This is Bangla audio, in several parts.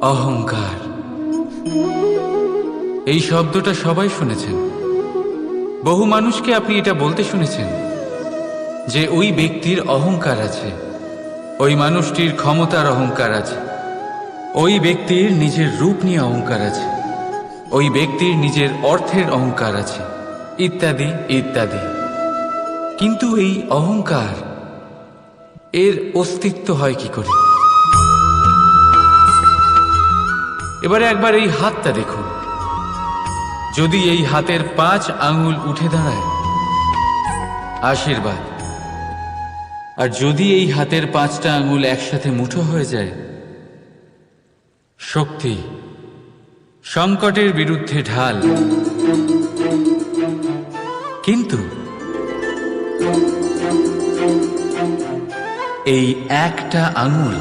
অহংকার। এই শব্দটা সবাই শুনেছেন। বহু মানুষকে আপনি এটা বলতে শুনেছেন যে ওই ব্যক্তির অহংকার আছে, ওই মানুষটির ক্ষমতার অহংকার আছে, ওই ব্যক্তির নিজের রূপ নিয়ে অহংকার আছে, ওই ব্যক্তির নিজের অর্থের অহংকার আছে, ইত্যাদি ইত্যাদি। কিন্তু এই অহংকার এর অস্তিত্ব হয় কি করে? এবারে একবার এই হাতটা দেখুন। যদি এই হাতের পাঁচ আঙুল উঠে দাঁড়ায়, আশীর্বাদ। আর যদি এই হাতের পাঁচটা আঙুল একসাথে মুঠো হয়ে যায়, শক্তি সংকটের বিরুদ্ধে ঢাল। কিন্তু এই একটা আঙুল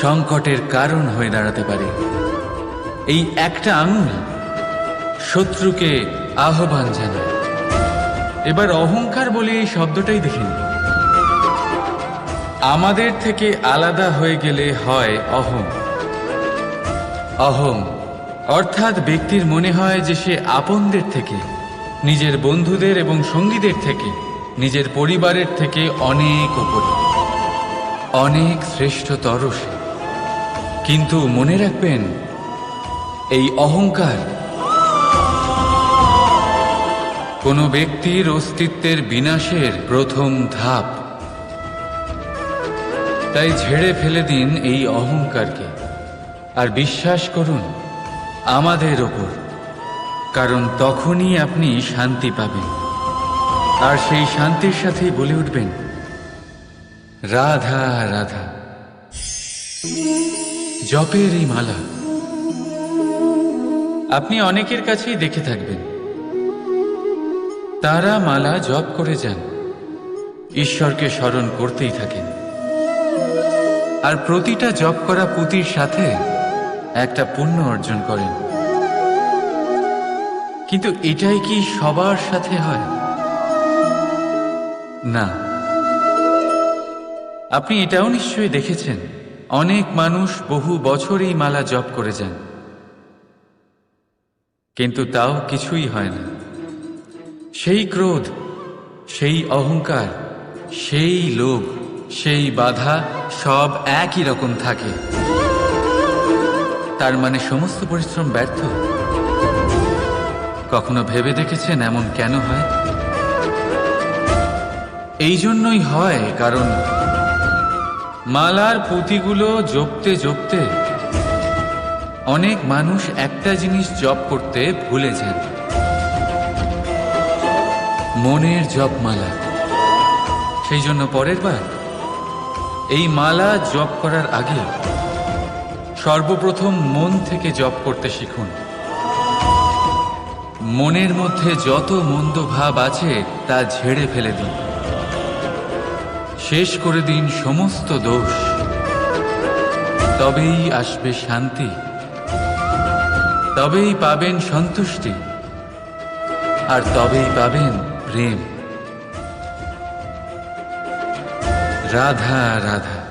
সংকটের কারণ হয়ে দাঁড়াতে পারে। এই একটা আঙুল শত্রুকে আহ্বান জানায়। এবার অহংকার বলে এই শব্দটাই দেখেন আমাদের থেকে আলাদা হয়ে গেলে হয় অহং অহং অর্থাৎ ব্যক্তির মনে হয় যে সে আপনদের থেকে, নিজের বন্ধুদের এবং সঙ্গীদের থেকে। নিজের পরিবারের থেকে অনেক উপরে। অনেক শ্রেষ্ঠতর সে। কিন্তু মনে রাখবেন, এই অহংকার কোনো ব্যক্তির অস্তিত্বের বিনাশের প্রথম ধাপ। তাই ঝেড়ে ফেলে দিন এই অহংকারকে। আর বিশ্বাস করুন, আমাদের ওপর। কারণ তখনই আপনি শান্তি পাবেন। আর সেই শান্তির সাথেই বলে উঠবেন, রাধা রাধা। জপের এই মালা আপনি অনেকের কাছেই দেখে থাকবেন। তারা মালা জপ করে যান, ঈশ্বরকে স্মরণ করতেই থাকেন। আর প্রতিটা জপ করা পুঁতির সাথে একটা পুণ্য অর্জন করেন। কিন্তু এটাই কি সবার সাথে হয়? না। আপনি এটাও নিশ্চয়ই দেখেছেন। অনেক মানুষ বহু বছর এই মালা জপ করে যান। কিন্তু তাও কিছুই হয় না। সেই ক্রোধ, সেই অহংকার, সেই লোভ, সেই বাধা সব একই রকম থাকে। তার মানে সমস্ত পরিশ্রম ব্যর্থ। কখনো ভেবে দেখেছেন এমন কেন হয়? এই জন্যই হয়, কারণ মালার পুঁতিগুলো জপতে জপতে অনেক মানুষ একটা জিনিস জপ করতে ভুলে যান। মনের জপমালা। সেই জন্য পরের বার এই মালা জপ করার আগে সর্বপ্রথম মন থেকে জপ করতে শিখুন। মনের মধ্যে যত মন্দ ভাব আছে তা ঝেড়ে ফেলে দিন। শেষ করে দিন সমস্ত দোষ। তবেই আসবে শান্তি। তবেই পাবেন সন্তুষ্টি। আর তবেই পাবেন প্রেম। রাধা রাধা।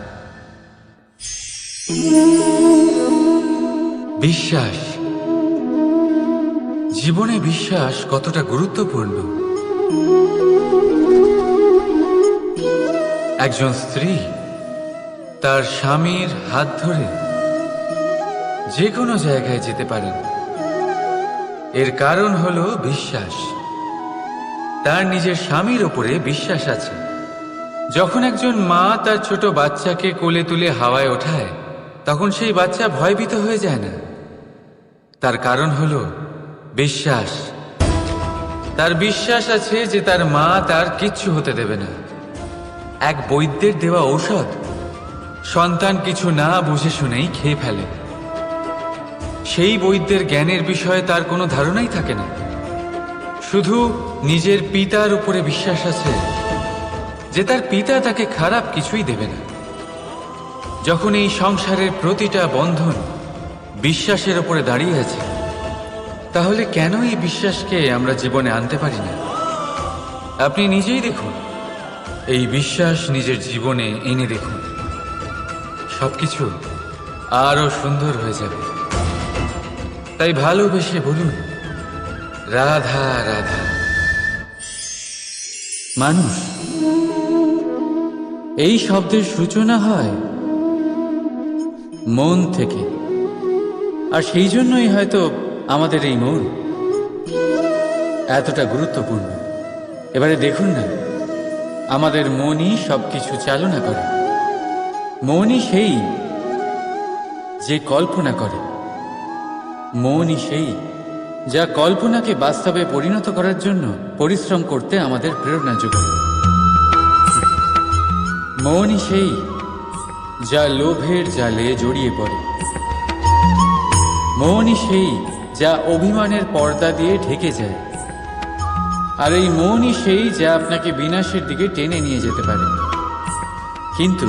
বিশ্বাস। জীবনে বিশ্বাস কতটা গুরুত্বপূর্ণ? একজন স্ত্রী তার স্বামীর হাত ধরে যে কোনো জায়গায় যেতে পারেন। এর কারণ হলো বিশ্বাস। তার নিজের স্বামীর ওপরে বিশ্বাস আছে। যখন একজন মা তার ছোট বাচ্চাকে কোলে তুলে হাওয়ায় ওঠায়, তখন সেই বাচ্চা ভয়ভীত হয়ে যায় না। তার কারণ হলো বিশ্বাস। তার বিশ্বাস আছে যে তার মা তার কিচ্ছু হতে দেবে না। এক বৈদ্যের দেওয়া ঔষধ? সন্তান কিছু না বুঝে শুনেই খেয়ে ফেলে। সেই বৈদ্যের জ্ঞানের বিষয়ে তার কোনো ধারণাই থাকে না। শুধু নিজের পিতার উপরে বিশ্বাস আছে যে তার পিতা তাকে খারাপ কিছুই দেবে না। যখন এই সংসারের প্রতিটা বন্ধন বিশ্বাসের উপরে দাঁড়িয়ে আছে, তাহলে কেন এই বিশ্বাসকে আমরা জীবনে আনতে পারি না? আপনি নিজেই দেখুন। এই বিশ্বাস নিজের জীবনে এনে দেখুন। সবকিছু আরও সুন্দর হয়ে যাবে। তাই ভালোবেসে বলুন, রাধা রাধা। মানুষ, এই শব্দের সূচনা হয় মন থেকে। আর সেই জন্যই হয়তো আমাদের এই মন এতটা গুরুত্বপূর্ণ। এবারে দেখুন না। আমাদের মনই সবকিছু চালনা করে। মনই সেই যে কল্পনা করে। মনই সেই যা কল্পনাকে বাস্তবে পরিণত করার জন্য পরিশ্রম করতে আমাদের প্রেরণা যোগায়। মনই সেই যা লোভের জালে জড়িয়ে পড়ে। মনই সেই যা অভিমানের পর্দা দিয়ে ঢেকে যায়। আর এই মনই সেই যা আপনাকে বিনাশের দিকে টেনে নিয়ে যেতে পারে। কিন্তু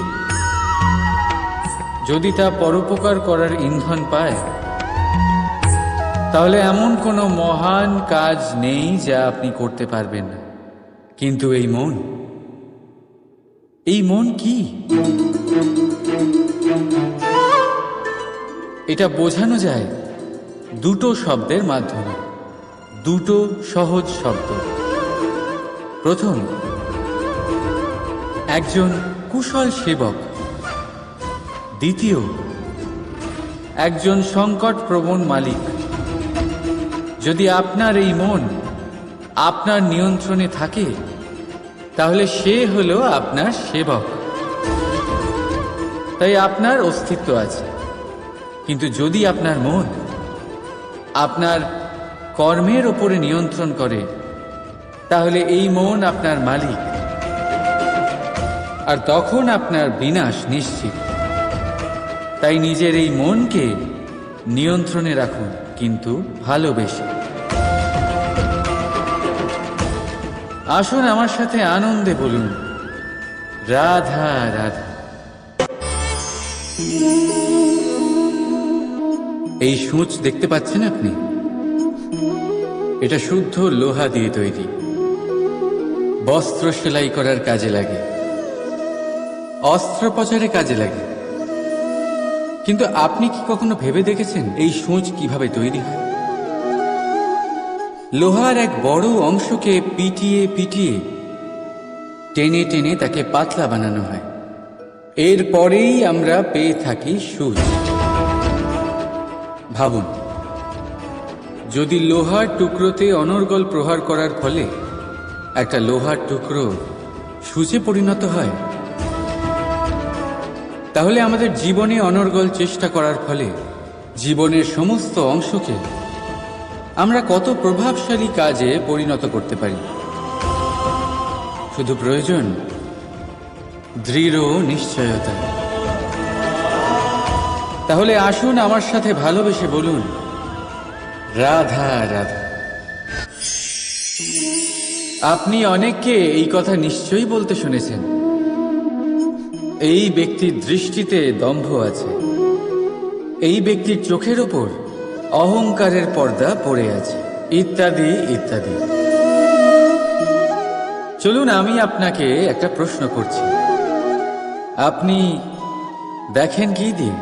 যদি তা পরোপকার করার ইন্ধন পায়, তাহলে এমন কোনো মহান কাজ নেই যা আপনি করতে পারবেন না। কিন্তু এই মন এই মন কি? এটা বোঝানো যায় দুটো শব্দের মাধ্যমে, দুটো সহজ শব্দ। প্রথম, একজন কুশল সেবক। দ্বিতীয়, একজন সংকট প্রবণ মালিক। যদি আপনার এই মন আপনার নিয়ন্ত্রণে থাকে, তাহলে সে হলো আপনার সেবক। তাই আপনার অস্তিত্ব আছে। কিন্তু যদি আপনার মন আপনার কর্মের ওপরে নিয়ন্ত্রণ করে তাহলে এই মন আপনার মালিক। আর তখন আপনার বিনাশ নিশ্চিত। তাই নিজের এই মনকে নিয়ন্ত্রণে রাখুন, কিন্তু ভালোবেসে। আসুন আমার সাথে আনন্দে বলুন, রাধা রাধা। এই সূচ দেখতে পাচ্ছেন আপনি? এটা শুদ্ধ লোহা দিয়ে তৈরি। বস্ত্র সেলাই করার কাজে লাগে। অস্ত্রোপচারে কাজে লাগে। কিন্তু আপনি কি কখনো ভেবে দেখেছেন এই সূচ কীভাবে তৈরি হয়? লোহার এক বড় অংশকে পিটিয়ে পিটিয়ে টেনে টেনে তাকে পাতলা বানানো হয়। এরপরেই আমরা পেয়ে থাকি সূচ। ভাবুন, যদি লোহার টুকরোতে অনর্গল প্রহার করার ফলে একটা লোহার টুকরো সূচে পরিণত হয়। তাহলে আমাদের জীবনে অনর্গল চেষ্টা করার ফলে জীবনের সমস্ত অংশকে আমরা কত প্রভাবশালী কাজে পরিণত করতে পারি। শুধু প্রয়োজন দৃঢ় নিশ্চয়তা। তাহলে আসুন আমার সাথে ভালোবেসে বলুন, রাধা রাধা। আপনি অনেককে এই কথা নিশ্চয়ই বলতে শুনেছেন। এই ব্যক্তির দৃষ্টিতে দম্ভ আছে। এই ব্যক্তির চোখের ওপর অহংকারের পর্দা পড়ে আছে। ইত্যাদি ইত্যাদি। চলুন, আমি আপনাকে একটা প্রশ্ন করছি। আপনি দেখেন কি দিয়ে?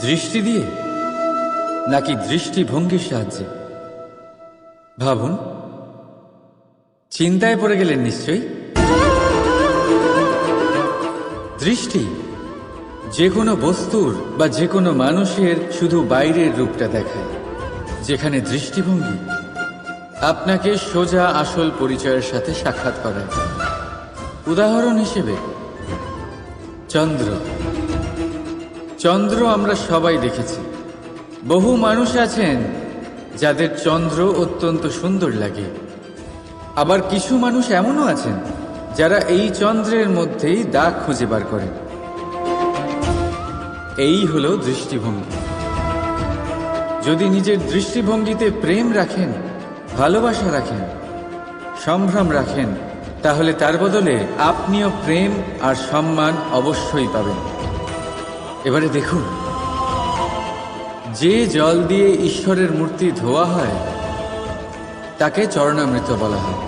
দৃষ্টি দিয়ে? নাকি দৃষ্টিভঙ্গির সাহায্যে? ভাবুন। চিন্তায় পড়ে গেলেন নিশ্চয়ই? দৃষ্টি যে কোনো বস্তুর বা যে কোনো মানুষের শুধু বাইরের রূপটা দেখায়, যেখানে দৃষ্টিভঙ্গি। আপনাকে সোজা আসল পরিচয়ের সাথে সাক্ষাৎ করায়। উদাহরণ হিসেবে, চন্দ্র। চন্দ্র আমরা সবাই দেখেছি। বহু মানুষ আছেন যাদের চন্দ্র অত্যন্ত সুন্দর লাগে। আবার কিছু মানুষ এমনও আছেন যারা এই চন্দ্রের মধ্যেই দাগ খুঁজে বার করেন। এই হলো দৃষ্টিভঙ্গি। যদি নিজের দৃষ্টিভঙ্গিতে প্রেম রাখেন, ভালোবাসা রাখেন, সম্ভ্রম রাখেন, তাহলে তার বদলে আপনিও প্রেম আর সম্মান অবশ্যই পাবেন। এবারে দেখুন, যে জল দিয়ে ঈশ্বরের মূর্তি ধোয়া হয়, তাকে চরণামৃত বলা হয়।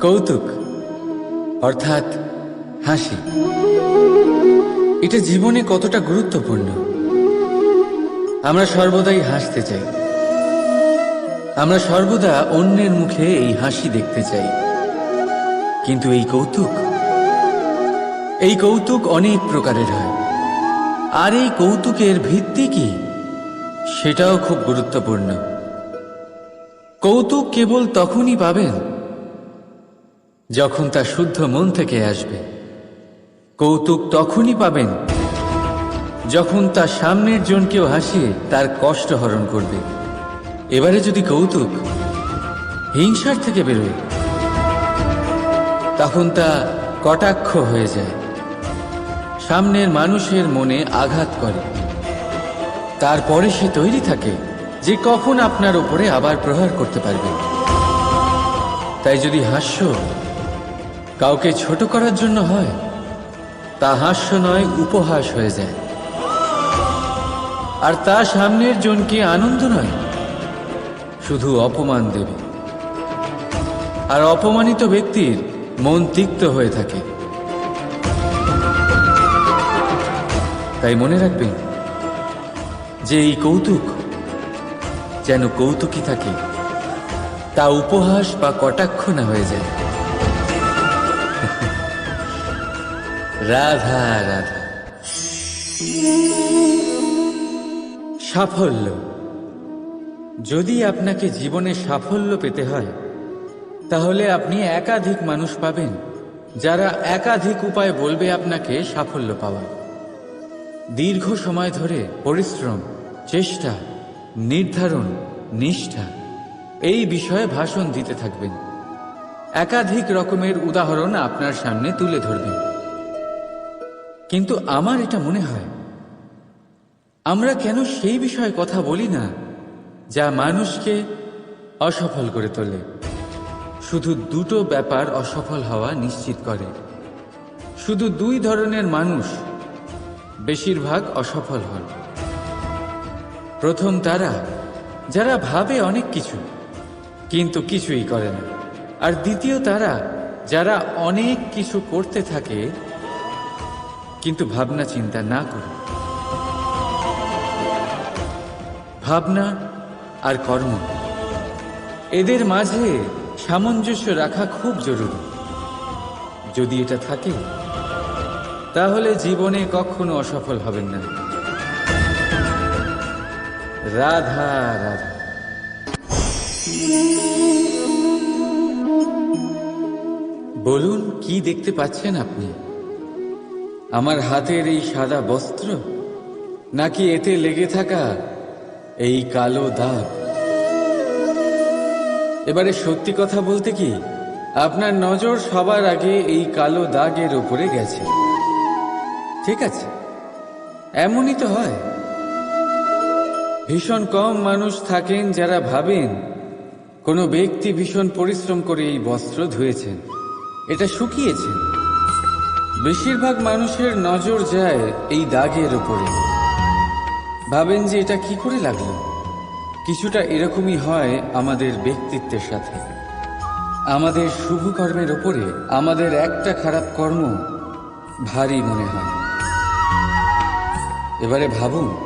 কৌতুক, অর্থাৎ হাসি। এটা জীবনে কতটা গুরুত্বপূর্ণ? আমরা সর্বদাই হাসতে চাই। আমরা সর্বদা অন্যের মুখে এই হাসি দেখতে চাই। কিন্তু এই কৌতুক এই কৌতুক অনেক প্রকারের হয়। আর এই কৌতুকের ভিত্তি কি? সেটাও খুব গুরুত্বপূর্ণ। কৌতুক কেবল তখনই পাবেন যখন তা শুদ্ধ মন থেকে আসবে। কৌতুক তখনই পাবেন যখন তার সামনের জনকেও হাসিয়ে তার কষ্ট হরণ করবে। এবারে যদি কৌতুক হিংসার থেকে বেরোয়, তখন তা কটাক্ষ হয়ে যায়। সামনের মানুষের মনে আঘাত করে। তারপরে সে তৈরি থাকে। যে কখন আপনার উপরে আবার প্রহার করতে পারবে? তাই যদি হাস্য কাউকে ছোট করার জন্য হয়, তা হাস্য নয়, উপহাস হয়ে যায়। আর তা সামনের জনকে আনন্দ নয়, শুধু অপমান দেবে। আর অপমানিত ব্যক্তির মন তিক্ত হয়ে থাকে। তাই মনে রাখবেন, যে এই কৌতুক যেন কৌতুকই থাকে, তা উপহাস বা কটাক্ষ না হয়ে যায়। রাধা রাধা। সাফল্য। যদি আপনাকে জীবনে সাফল্য পেতে হয়, তাহলে আপনি একাধিক মানুষ পাবেন, যারা একাধিক উপায় বলবে আপনাকে সাফল্য পাওয়া। দীর্ঘ সময় ধরে পরিশ্রম, চেষ্টা নির্ধারণ, নিষ্ঠা, এই বিষয়ে ভাষণ দিতে থাকবেন। একাধিক রকমের উদাহরণ আপনার সামনে তুলে ধরবেন। কিন্তু আমার এটা মনে হয়, আমরা কেন সেই বিষয়ে কথা বলি না যা মানুষকে অসফল করে তোলে? শুধু দুটো ব্যাপার অসফল হওয়া নিশ্চিত করে। শুধু দুই ধরনের মানুষ বেশিরভাগ অসফল হন। প্রথম তারা, যারা ভাবে অনেক কিছু, কিন্তু কিছুই করে না। আর দ্বিতীয় তারা, যারা অনেক কিছু করতে থাকে, কিন্তু ভাবনা চিন্তা না করে। ভাবনা আর কর্ম, এদের মাঝে সামঞ্জস্য রাখা খুব জরুরি। যদি এটা থাকে, তাহলে জীবনে কখনো অসফল হবেন না। রাধা রাধা। বলুন, কি দেখতে পাচ্ছেন আপনি? আমার হাতের এই সাদা বস্ত্র? নাকি এতে লেগে থাকা এই কালো দাগ? এবারে সত্যি কথা বলতে কি, আপনার নজর সবার আগে এই কালো দাগের উপরে গেছে। ঠিক আছে, এমনই তো হয়। ভীষণ কম মানুষ থাকেন যারা ভাবেন, কোনো ব্যক্তি ভীষণ পরিশ্রম করে এই বস্ত্র ধুয়েছেন। এটা শুকিয়েছেন। বেশিরভাগ মানুষের নজর যায় এই দাগের উপরে। ভাবেন যে এটা কি করে লাগল? কিছুটা এরকমই হয় আমাদের ব্যক্তিত্বের সাথে। আমাদের শুভ কর্মের ওপরে আমাদের একটা খারাপ কর্ম ভারী মনে হয়। এবারে ভাবুন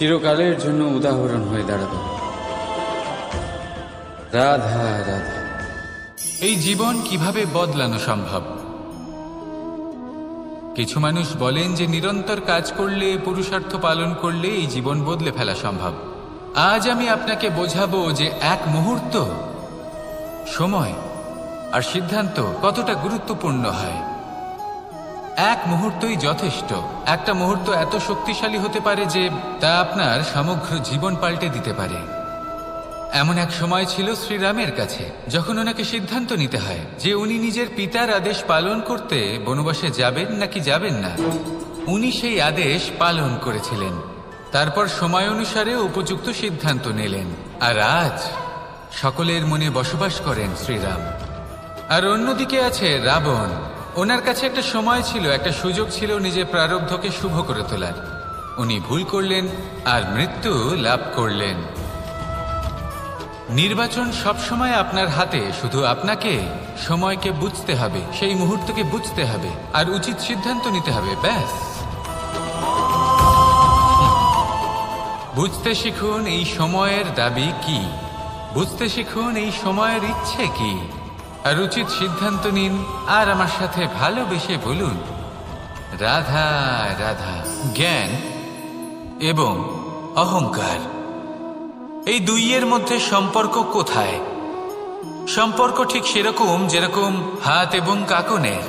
চিরকালের জন্য উদাহরণ হয়ে দাঁড়াবে। রাধা রাধা। এই জীবন কীভাবে বদলানো সম্ভব? কিছু মানুষ বলেন যে নিরন্তর কাজ করলে, পুরুষার্থ পালন করলে এই জীবন বদলে ফেলা সম্ভব। আজ আমি আপনাকে বোঝাবো যে এক মুহূর্ত, সময় আর সিদ্ধান্ত কতটা গুরুত্বপূর্ণ হয়। এক মুহূর্তই যথেষ্ট। একটা মুহূর্ত এত শক্তিশালী হতে পারে যে তা আপনার সমগ্র জীবন পাল্টে দিতে পারে। এমন এক সময় ছিল শ্রীরামের কাছে, যখন ওনাকে সিদ্ধান্ত নিতে হয় যে উনি নিজের পিতার আদেশ পালন করতে বনবাসে যাবেন নাকি যাবেন না। উনি সেই আদেশ পালন করেছিলেন। তারপর সময় অনুসারে উপযুক্ত সিদ্ধান্ত নিলেন। আর আজ সকলের মনে বসবাস করেন শ্রীরাম। আর অন্যদিকে আছে রাবণ। ওনার কাছে একটা সময় ছিল, একটা সুযোগ ছিল নিজের প্রারব্ধকে শুভ করে তোলার। উনি ভুল করলেন আর মৃত্যু লাভ করলেন। নির্বাচন সবসময় আপনার হাতে, শুধু আপনাকে সময়কে বুঝতে হবে, সেই মুহূর্তকে বুঝতে হবে, আর উচিত সিদ্ধান্ত নিতে হবে, ব্যাস। বুঝতে শিখুন এই সময়ের দাবি কি? বুঝতে শিখুন এই সময়ের ইচ্ছে কি? আর উচিত সিদ্ধান্ত নিন আর আমার সাথে ভালোবেসে বলুন। রাধা রাধা, জ্ঞান এবং অহংকার। এই দুইয়ের মধ্যে সম্পর্ক কোথায়? সম্পর্ক ঠিক সেরকম যেরকম হাত এবং কাকনের,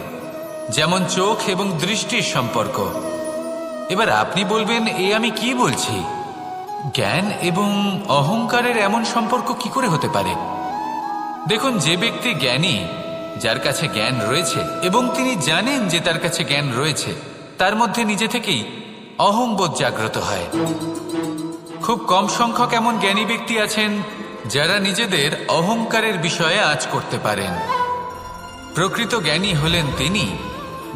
যেমন চোখ এবং দৃষ্টির সম্পর্ক। এবার আপনি বলবেন, এ আমি কি বলছি? জ্ঞান এবং অহংকারের এমন সম্পর্ক কি করে হতে পারে? দেখুন, যে ব্যক্তি জ্ঞানী, যার কাছে জ্ঞান রয়েছে, এবং তিনি জানেন যে তার কাছে জ্ঞান রয়েছে, তার মধ্যে নিজে থেকেই অহংবোধ জাগ্রত হয়। খুব কম সংখ্যক এমন জ্ঞানী ব্যক্তি আছেন, যারা নিজেদের অহংকারের বিষয়ে আজ করতে পারেন। প্রকৃত জ্ঞানী হলেন তিনি,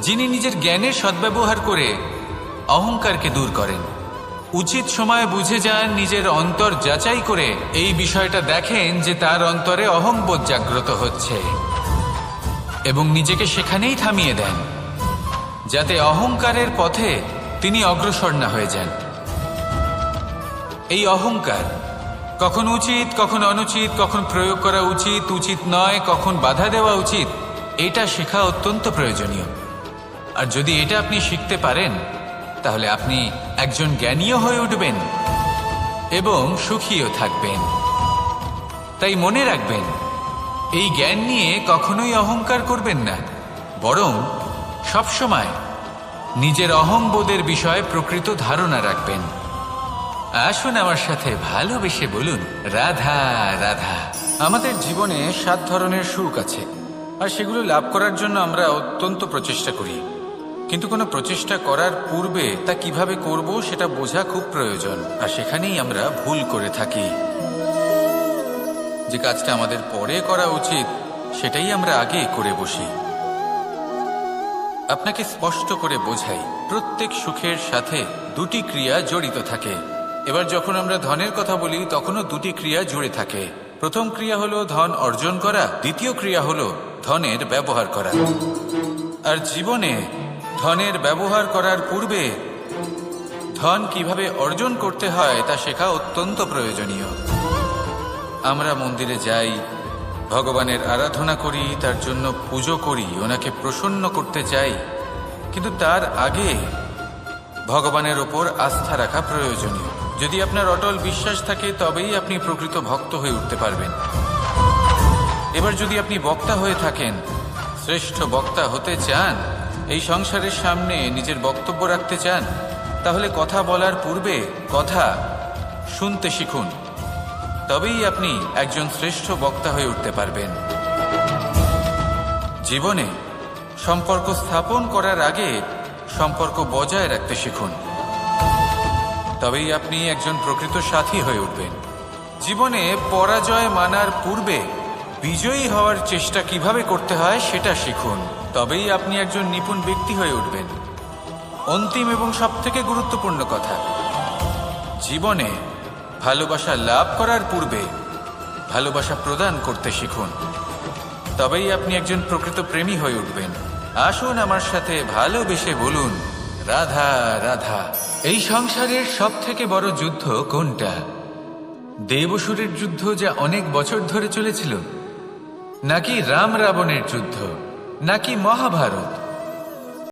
যিনি নিজের জ্ঞানের সদ্ব্যবহার করে অহংকারকে দূর করেন। উচিত সময় বুঝে যান নিজের অন্তর যাচাই করে এই বিষয়টা দেখেন যে তার অন্তরে অহংবোধ জাগ্রত হচ্ছে এবং নিজেকে সেখানেই থামিয়ে দেন, যাতে অহংকারের পথে তিনি অগ্রসর না হয়ে যান। এই অহংকার কখন উচিত, কখন অনুচিত, কখন প্রয়োগ করা উচিত উচিত নয়, কখন বাধা দেওয়া উচিত, এটা শেখা অত্যন্ত প্রয়োজনীয়। আর যদি এটা আপনি শিখতে পারেন তাহলে আপনি একজন জ্ঞানীও হয়ে উঠবেন এবং সুখীও থাকবেন। তাই মনে রাখবেন, এই জ্ঞান নিয়ে কখনোই অহংকার করবেন না, বরং সবসময় নিজের অহংবোধের বিষয়ে প্রকৃত ধারণা রাখবেন। আসুন আমার সাথে ভালোবেসে বলুন, রাধা রাধা। আমাদের জীবনে সাত ধরনের সুখ আছে, আর সেগুলো লাভ করার জন্য আমরা অত্যন্ত প্রচেষ্টা করি। কিন্তু কোনো প্রচেষ্টা করার পূর্বে তা কীভাবে করব সেটা বোঝা খুব প্রয়োজন। আর সেখানেই আমরা ভুল করে থাকি। যে কাজটা আমাদের পরে করা উচিত, সেটাই আমরা আগে করে বসি। আপনাকে স্পষ্ট করে বোঝাই, প্রত্যেক সুখের সাথে দুটি ক্রিয়া জড়িত থাকে। এবার যখন আমরা ধনের কথা বলি, তখনও দুটি ক্রিয়া জুড়ে থাকে। প্রথম ক্রিয়া হলো ধন অর্জন করা, দ্বিতীয় ক্রিয়া হলো ধনের ব্যবহার করা। আর জীবনে ধনের ব্যবহার করার পূর্বে ধন কীভাবে অর্জন করতে হয় তা শেখা অত্যন্ত প্রয়োজনীয়। আমরা মন্দিরে যাই, ভগবানের আরাধনা করি, তার জন্য পুজো করি, ওনাকে প্রসন্ন করতে চাই, কিন্তু তার আগে ভগবানের ওপর আস্থা রাখা প্রয়োজনীয়। যদি আপনার অটল বিশ্বাস থাকে, তবেই আপনি প্রকৃত ভক্ত হয়ে উঠতে পারবেন। এবার যদি আপনি বক্তা হয়ে থাকেন, শ্রেষ্ঠ বক্তা হতে চান এই সংসারের সামনে নিজের বক্তব্য রাখতে চান, তাহলে কথা বলার পূর্বে কথা শুনতে শিখুন। তবেই আপনি একজন শ্রেষ্ঠ বক্তা হয়ে উঠতে পারবেন। জীবনে সম্পর্ক স্থাপন করার আগে সম্পর্ক বজায় রাখতে শিখুন। তবেই আপনি একজন প্রকৃত সাথী হয়ে উঠবেন। জীবনে পরাজয় মানার পূর্বে বিজয়ী হওয়ার চেষ্টা কীভাবে করতে হয় সেটা শিখুন। তবেই আপনি একজন নিপুণ ব্যক্তি হয়ে উঠবেন। অন্তিম এবং সবথেকে গুরুত্বপূর্ণ কথা, জীবনে ভালোবাসা লাভ করার পূর্বে ভালোবাসা প্রদান করতে শিখুন। তবেই আপনি একজন প্রকৃত প্রেমী হয়ে উঠবেন। আসুন আমার সাথে ভালোবেসে বলুন, রাধা রাধা। এই সংসারের সব থেকে বড় যুদ্ধ কোনটা? দেবসুরের যুদ্ধ যা অনেক বছর ধরে চলেছিল। নাকি রাম রাবণের যুদ্ধ? নাকি মহাভারত?